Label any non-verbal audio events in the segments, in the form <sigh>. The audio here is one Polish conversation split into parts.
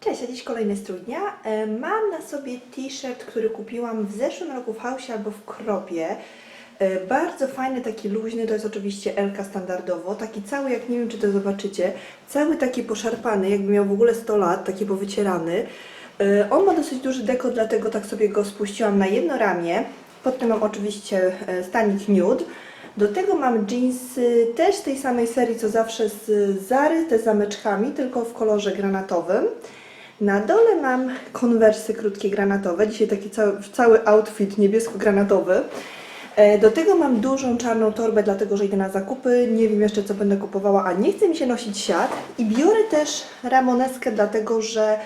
Cześć, a dziś kolejny strój dnia. E, Mam na sobie t-shirt, który kupiłam w zeszłym roku w Hausie albo w Kropie. E, Bardzo fajny, taki luźny, to jest oczywiście Elka standardowo, taki cały, jak nie wiem czy to zobaczycie, cały taki poszarpany, jakby miał w ogóle 100 lat, taki powycierany. E, On ma dosyć duży dekot, dlatego tak sobie go spuściłam na jedno ramię. Potem mam oczywiście stanik nude. Do tego mam jeansy też tej samej serii co zawsze z Zary, te zameczkami, tylko w kolorze granatowym. Na dole mam konwersy krótkie granatowe, dzisiaj taki cały, cały outfit niebiesko-granatowy. E, Do tego mam dużą czarną torbę, dlatego że idę na zakupy, nie wiem jeszcze co będę kupowała, a nie chce mi się nosić siat. I biorę też ramoneskę, dlatego że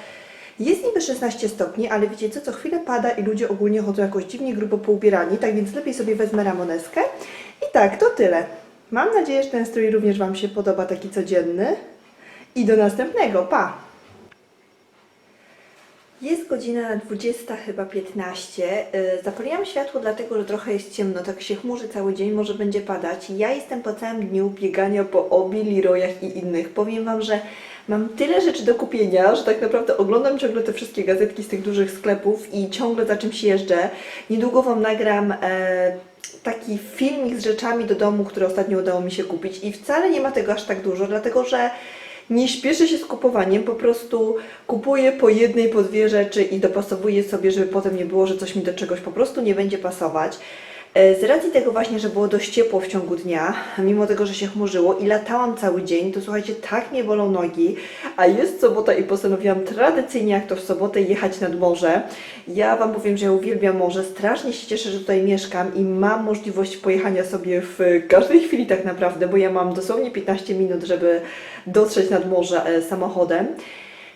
jest niby 16 stopni, ale wiecie co, co chwilę pada i ludzie ogólnie chodzą jakoś dziwnie grubo poubierani, tak więc lepiej sobie wezmę ramoneskę. I tak, to tyle. Mam nadzieję, że ten strój również Wam się podoba, taki codzienny. I do następnego, pa! Jest godzina 20, chyba 15. Yy, Zapaliłam światło dlatego, że trochę jest ciemno, tak się chmurzy cały dzień, może będzie padać. Ja jestem po całym dniu biegania po Obi, Leroyach i innych. Powiem Wam, że mam tyle rzeczy do kupienia, że tak naprawdę oglądam ciągle te wszystkie gazetki z tych dużych sklepów i ciągle za czymś jeżdżę. Niedługo Wam nagram e, taki filmik z rzeczami do domu, które ostatnio udało mi się kupić i wcale nie ma tego aż tak dużo, dlatego że nie śpieszę się z kupowaniem, po prostu kupuję po jednej, po dwie rzeczy i dopasowuję sobie, żeby potem nie było, że coś mi do czegoś po prostu nie będzie pasować. E, Z racji tego właśnie, że było dość ciepło w ciągu dnia, mimo tego, że się chmurzyło i latałam cały dzień, to słuchajcie, tak mnie bolą nogi, a jest sobota i postanowiłam tradycyjnie, jak to w sobotę, jechać nad morze. Ja Wam powiem, że ja uwielbiam morze, strasznie się cieszę, że tutaj mieszkam i mam możliwość pojechania sobie w każdej chwili tak naprawdę, bo ja mam dosłownie 15 minut, żeby dotrzeć nad morze e, samochodem.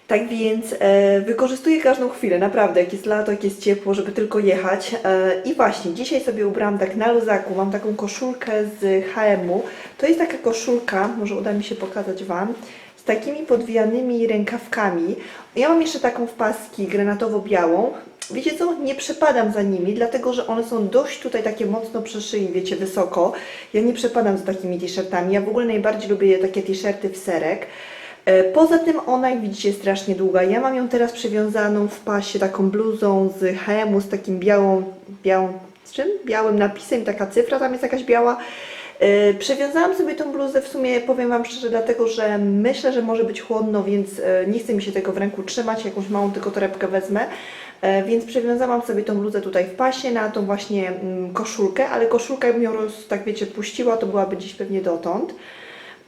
Tak więc e, wykorzystuję każdą chwilę, naprawdę, jak jest lato, jak jest ciepło, żeby tylko jechać. E, I właśnie, dzisiaj sobie ubrałam tak na luzaku, mam taką koszulkę z H&M-u. To jest taka koszulka, może uda mi się pokazać Wam, z takimi podwijanymi rękawkami. Ja mam jeszcze taką w paski granatowo-białą. Wiecie co, nie przepadam za nimi, dlatego że one są dość tutaj takie mocno przy szyi, wiecie, wysoko. Ja nie przepadam za takimi t-shirtami. Ja w ogóle najbardziej lubię takie t-shirty w serek. E, Poza tym ona, jak widzicie, jest strasznie długa. Ja mam ją teraz przywiązaną w pasie taką bluzą z H&M z takim białą, białą, z czym? Białym napisem, taka cyfra tam jest jakaś biała. E, Przewiązałam sobie tą bluzę w sumie, powiem Wam szczerze, dlatego że myślę, że może być chłodno, więc e, nie chce mi się tego w ręku trzymać, jakąś małą tylko torebkę wezmę. Więc przywiązałam sobie tą bluzę tutaj w pasie na tą właśnie mm, koszulkę, ale koszulka jakbym ją roz, tak wiecie, puściła, to byłaby gdzieś pewnie dotąd.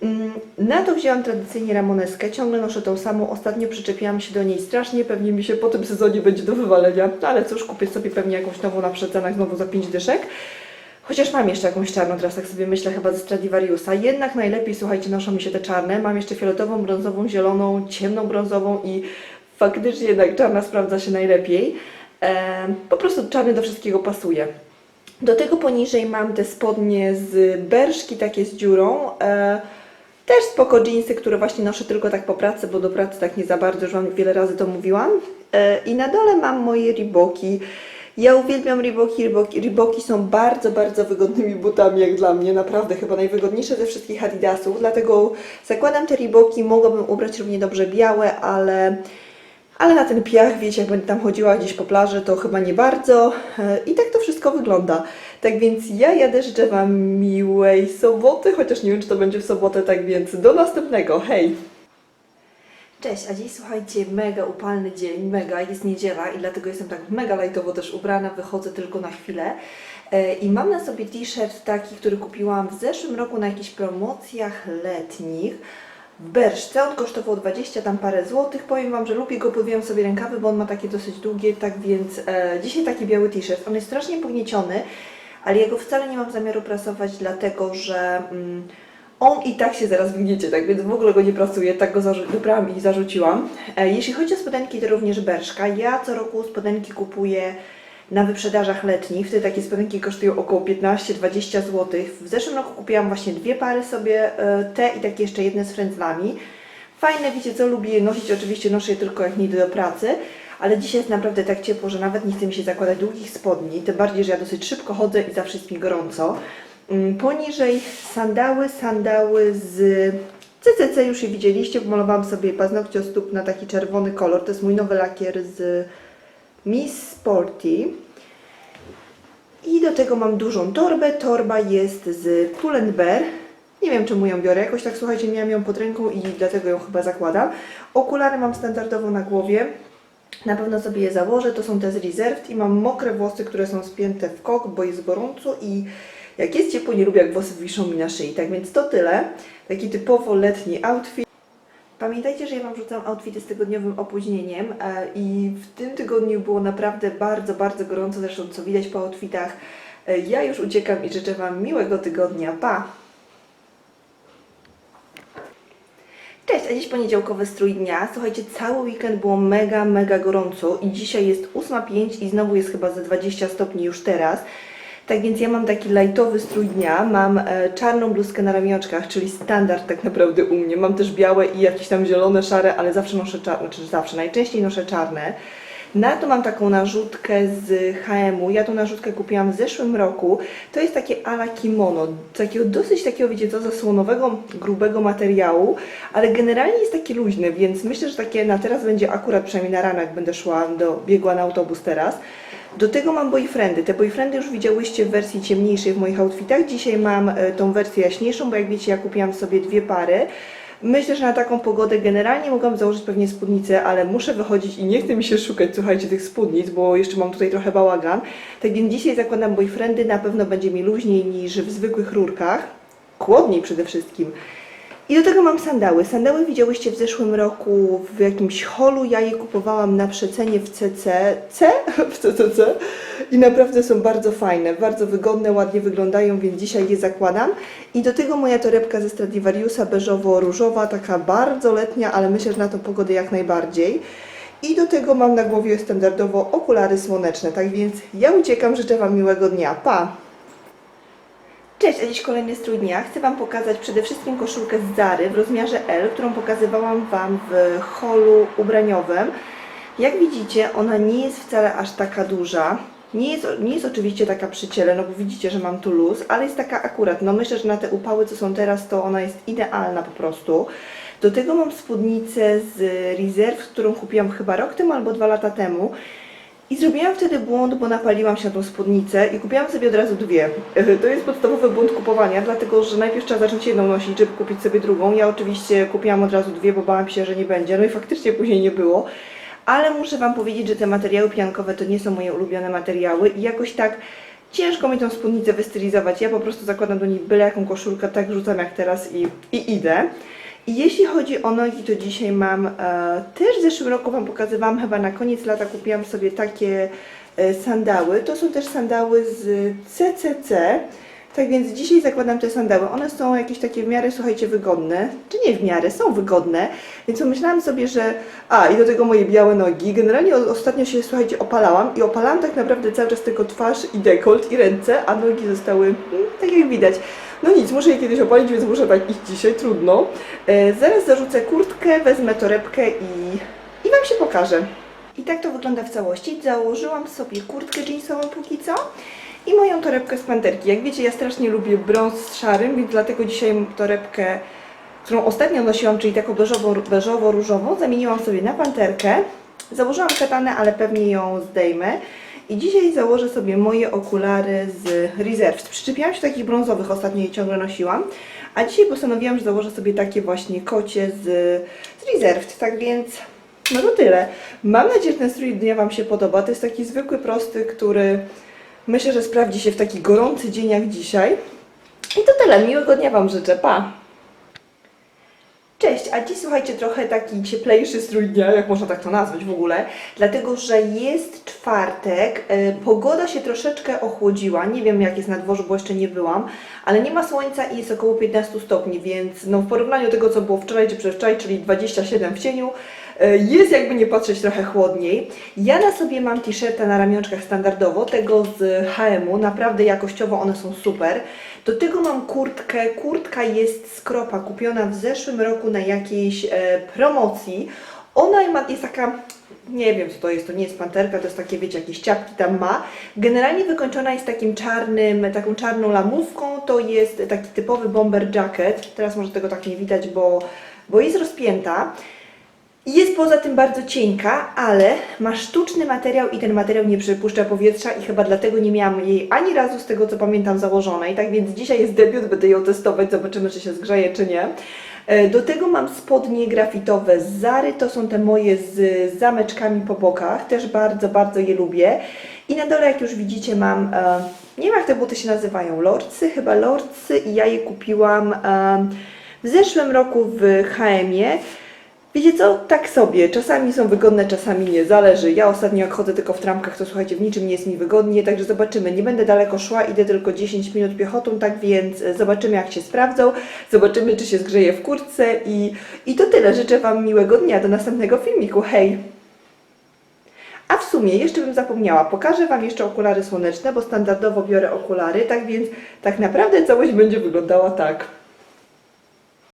Mm, Na to wzięłam tradycyjnie ramoneskę, ciągle noszę tą samą, ostatnio przyczepiłam się do niej strasznie, pewnie mi się po tym sezonie będzie do wywalenia, no ale cóż, kupię sobie pewnie jakąś nową na przecenach, znowu za 5 dyszek. Chociaż mam jeszcze jakąś czarną, teraz tak sobie myślę, chyba ze Stradivariusa. Jednak najlepiej, słuchajcie, noszą mi się te czarne. Mam jeszcze fioletową, brązową, zieloną, ciemną brązową i faktycznie jednak czarna sprawdza się najlepiej. Em, po prostu czarny do wszystkiego pasuje. Do tego poniżej mam te spodnie z berszki, takie z dziurą. E, też spoko jeansy, które właśnie noszę tylko tak po pracy, bo do pracy tak nie za bardzo, już Wam wiele razy to mówiłam. E, I na dole mam moje Reeboki. Ja uwielbiam. Reeboki. Reeboki są bardzo, bardzo wygodnymi butami jak dla mnie. Naprawdę chyba najwygodniejsze ze wszystkich Adidasów. Dlatego zakładam te Reeboki. Mogłabym ubrać równie dobrze białe, ale... Ale na ten piach, wiecie, jak będę tam chodziła gdzieś po plaży, to chyba nie bardzo. E, I tak to wszystko wygląda. Tak więc ja jadę, życzę Wam miłej soboty, chociaż nie wiem, czy to będzie w sobotę, tak więc do następnego. Hej! Cześć, a dziś słuchajcie, mega upalny dzień, mega, jest niedziela i dlatego jestem tak mega lajtowo też ubrana, wychodzę tylko na chwilę. E, I mam na sobie t-shirt taki, który kupiłam w zeszłym roku na jakichś promocjach letnich w Berszce. On kosztował 20 tam parę złotych. Powiem Wam, że lubię go, podwijam sobie rękawy, bo on ma takie dosyć długie, tak więc e, dzisiaj taki biały t-shirt. On jest strasznie pognieciony, ale ja go wcale nie mam zamiaru prasować, dlatego że mm, on i tak się zaraz wygniecie, tak więc w ogóle go nie prasuję, tak go wybrałam i zarzuciłam. E, jeśli chodzi o spodenki, to również Berszka. Ja co roku spodenki kupuję na wyprzedażach letnich. Wtedy takie spodenki kosztują około 15-20 zł. W zeszłym roku kupiłam właśnie dwie pary sobie, e, te i takie jeszcze jedne z frędzlami. Fajne, wiecie co, lubię je nosić, oczywiście noszę je tylko jak nie idę do pracy, ale dzisiaj jest naprawdę tak ciepło, że nawet nie chce mi się zakładać długich spodni, tym bardziej, że ja dosyć szybko chodzę i zawsze jest mi gorąco. Mm, Poniżej sandały, sandały z, CCC już je widzieliście, pomalowałam sobie paznokcie stóp na taki czerwony kolor. To jest mój nowy lakier z Miss Sporty. I do tego mam dużą torbę. Torba jest z Pull&Bear. Nie wiem czemu ją biorę, jakoś tak słuchajcie, miałam ją pod ręką i dlatego ją chyba zakładam. Okulary mam standardowo na głowie. Na pewno sobie je założę, to są te z Reserved i mam mokre włosy, które są spięte w kok, bo jest gorąco i jak jest ciepło, nie lubię jak włosy wiszą mi na szyi. Tak więc to tyle. Taki typowo letni outfit. Pamiętajcie, że ja Wam rzucam outfity z tygodniowym opóźnieniem e, i w tym tygodniu było naprawdę bardzo, bardzo gorąco, zresztą co widać po outfitach. E, Ja już uciekam i życzę Wam miłego tygodnia. Pa! Cześć, a dziś poniedziałkowy strój dnia. Słuchajcie, cały weekend było mega, mega gorąco i dzisiaj jest 8.05 i znowu jest chyba za 20 stopni już teraz. Tak więc ja mam taki lightowy strój dnia, mam e, czarną bluzkę na ramionczkach, czyli standard tak naprawdę u mnie. Mam też białe i jakieś tam zielone, szare, ale zawsze noszę czarne, czy zawsze, najczęściej noszę czarne. Na to mam taką narzutkę z H&M-u. Ja tą narzutkę kupiłam w zeszłym roku. To jest takie ala kimono, takiego dosyć takiego, wiecie co, zasłonowego, grubego materiału, ale generalnie jest takie luźne, więc myślę, że takie na teraz będzie akurat, przynajmniej na jak będę szła do, biegła na autobus teraz. Do tego mam boyfriendy. Te boyfriendy już widziałyście w wersji ciemniejszej w moich outfitach. Dzisiaj mam e, tą wersję jaśniejszą, bo jak wiecie, ja kupiłam sobie dwie pary. Myślę, że na taką pogodę generalnie mogłam założyć pewnie spódnicę, ale muszę wychodzić i nie chce mi się szukać, słuchajcie, tych spódnic, bo jeszcze mam tutaj trochę bałagan. Tak więc dzisiaj zakładam boyfriendy, na pewno będzie mi luźniej niż w zwykłych rurkach. Chłodniej przede wszystkim. I do tego mam sandały. Sandały widziałyście w zeszłym roku w jakimś holu. Ja je kupowałam na przecenie w CC. C? <laughs> W CCC. I naprawdę są bardzo fajne, bardzo wygodne, ładnie wyglądają, więc dzisiaj je zakładam. I do tego moja torebka ze Stradivariusa beżowo-różowa, taka bardzo letnia, ale myślę, że na tą pogodę jak najbardziej. I do tego mam na głowie standardowo okulary słoneczne. Tak więc ja uciekam, życzę Wam miłego dnia. Pa! Cześć, a dziś kolejny strój dnia. Chcę Wam pokazać przede wszystkim koszulkę z Zary w rozmiarze L, którą pokazywałam Wam w holu ubraniowym. Jak widzicie, ona nie jest wcale aż taka duża. Nie jest, nie jest oczywiście taka przy ciele, no bo widzicie, że mam tu luz, ale jest taka akurat. No myślę, że na te upały, co są teraz, to ona jest idealna po prostu. Do tego mam spódnicę z Reserve, którą kupiłam chyba rok temu albo dwa lata temu. I zrobiłam wtedy błąd, bo napaliłam się na tą spódnicę i kupiłam sobie od razu dwie. To jest podstawowy błąd kupowania, dlatego że najpierw trzeba zacząć jedną nosić, żeby kupić sobie drugą. Ja oczywiście kupiłam od razu dwie, bo bałam się, że nie będzie. No i faktycznie później nie było. Ale muszę Wam powiedzieć, że te materiały piankowe to nie są moje ulubione materiały i jakoś tak ciężko mi tą spódnicę wystylizować. Ja po prostu zakładam do niej byle jaką koszulkę, tak rzucam jak teraz i, i idę. I jeśli chodzi o nogi, to dzisiaj mam, e, też w zeszłym roku Wam pokazywałam, chyba na koniec lata kupiłam sobie takie e, sandały. To są też sandały z CCC. Tak więc dzisiaj zakładam te sandały. One są jakieś takie w miarę, słuchajcie, wygodne. Czy nie w miarę, są wygodne. Więc pomyślałam sobie, że... A, i do tego moje białe nogi. Generalnie ostatnio się, słuchajcie, opalałam. I opalałam tak naprawdę cały czas tylko twarz i dekolt i ręce, a nogi zostały, mm, tak jak widać. No nic, muszę je kiedyś opalić, więc muszę tak iść dzisiaj, trudno. E, zaraz zarzucę kurtkę, wezmę torebkę i, i Wam się pokażę. I tak to wygląda w całości. Założyłam sobie kurtkę jeansową póki co i moją torebkę z panterki. Jak wiecie, ja strasznie lubię brąz z szarym, więc dlatego dzisiaj torebkę, którą ostatnio nosiłam, czyli taką beżowo- beżowo-różową, zamieniłam sobie na panterkę. Założyłam katanę, ale pewnie ją zdejmę. I dzisiaj założę sobie moje okulary z Reserved. Przyczepiłam się takich brązowych, ostatnio je ciągle nosiłam. A dzisiaj postanowiłam, że założę sobie takie właśnie kocie z, z Reserved. Tak więc no to tyle. Mam nadzieję, że ten strój dnia Wam się podoba. To jest taki zwykły, prosty, który myślę, że sprawdzi się w taki gorący dzień jak dzisiaj. I to tyle. Miłego dnia Wam życzę. Pa! Cześć, a dziś słuchajcie trochę taki cieplejszy strój dnia, jak można tak to nazwać w ogóle, dlatego że jest czwartek, e, pogoda się troszeczkę ochłodziła, nie wiem jak jest na dworzu, bo jeszcze nie byłam, ale nie ma słońca i jest około 15 stopni, więc no, w porównaniu do tego co było wczoraj czy przedwczoraj, czyli 27 w cieniu, jest jakby nie patrzeć trochę chłodniej. Ja na sobie mam t-shirta na ramionczkach standardowo, tego z H&M-u, naprawdę jakościowo one są super. Do tego mam kurtkę. Kurtka jest z kropa, kupiona w zeszłym roku na jakiejś e, promocji. Ona ma, jest taka, nie wiem co to jest, to nie jest panterka, to jest takie, wiecie, jakieś ciapki tam ma. Generalnie wykończona jest takim czarnym, taką czarną lamówką, to jest taki typowy bomber jacket. Teraz może tego tak nie widać, bo, bo jest rozpięta. Jest poza tym bardzo cienka, ale ma sztuczny materiał i ten materiał nie przepuszcza powietrza i chyba dlatego nie miałam jej ani razu z tego co pamiętam założonej. Tak więc dzisiaj jest debiut, będę ją testować, zobaczymy czy się zgrzeje czy nie. E, Do tego mam spodnie grafitowe z Zary, to są te moje z zameczkami po bokach, też bardzo, bardzo je lubię. I na dole jak już widzicie mam, e, nie wiem jak te buty się nazywają, lordsy, chyba lordsy i ja je kupiłam e, w zeszłym roku w HM-ie. Wiecie co? Tak sobie. Czasami są wygodne, czasami nie. Zależy. Ja ostatnio jak chodzę tylko w tramkach, to słuchajcie, w niczym nie jest mi wygodnie, także zobaczymy. Nie będę daleko szła, idę tylko 10 minut piechotą, tak więc e, zobaczymy jak się sprawdzą. Zobaczymy, czy się zgrzeje w kurtce i, i to tyle. Życzę Wam miłego dnia. Do następnego filmiku. Hej! A w sumie jeszcze bym zapomniała, pokażę Wam jeszcze okulary słoneczne, bo standardowo biorę okulary, tak więc tak naprawdę całość będzie wyglądała tak.